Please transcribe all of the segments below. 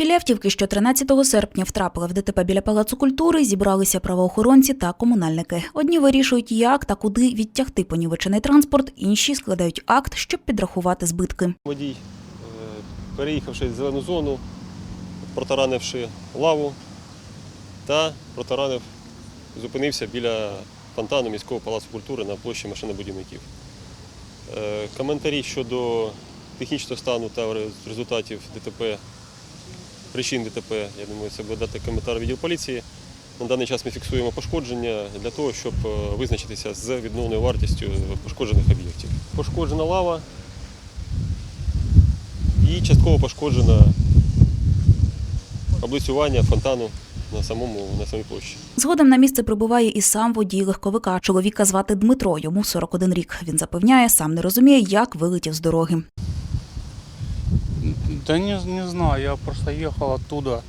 Біля автівки, що 13 серпня втрапила в ДТП біля Палацу культури, зібралися правоохоронці та комунальники. Одні вирішують, як та куди відтягти понівечений транспорт, інші складають акт, щоб підрахувати збитки. Водій, е, переїхавши зелену зону, протаранивши лаву та протаранив, зупинився біля фонтану міського палацу культури на площі машинобудівників. Е, Коментарі щодо технічного стану та результатів ДТП, причин ДТП, я думаю, це буде дати коментар відділ поліції. На даний час ми фіксуємо пошкодження для того, щоб е, визначитися з відновною вартістю пошкоджених об'єктів. Пошкоджена лава, і частково пошкоджено облицювання фонтану на самому на самій площі. Згодом на місце прибуває і сам водій легковика. Чоловіка звати Дмитро, йому 41 рік. Він запевняє, сам не розуміє, як вилетів з дороги. Да не, не знаю, я просто ехал оттуда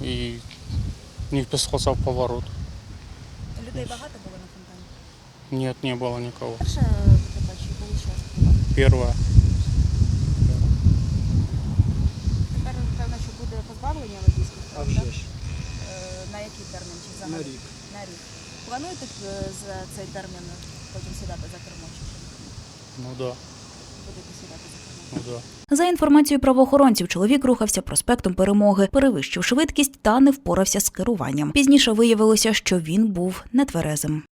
и не вписался в поворот. Людей багато було на фонтані? Нет, не было никого. Перше ДТП чи були ще? Первое. Тепер певно, що буде позбавлення водійських прав. А так? вже ж, Е, На який термін чи взагалі? на рік. На рік. Плануєте е, за цей термін потім сідати за кермо чи що? Ну да, Будете сідати За інформацією правоохоронців, чоловік рухався проспектом Перемоги, перевищив швидкість та не впорався з керуванням. Пізніше виявилося, що він був нетверезим.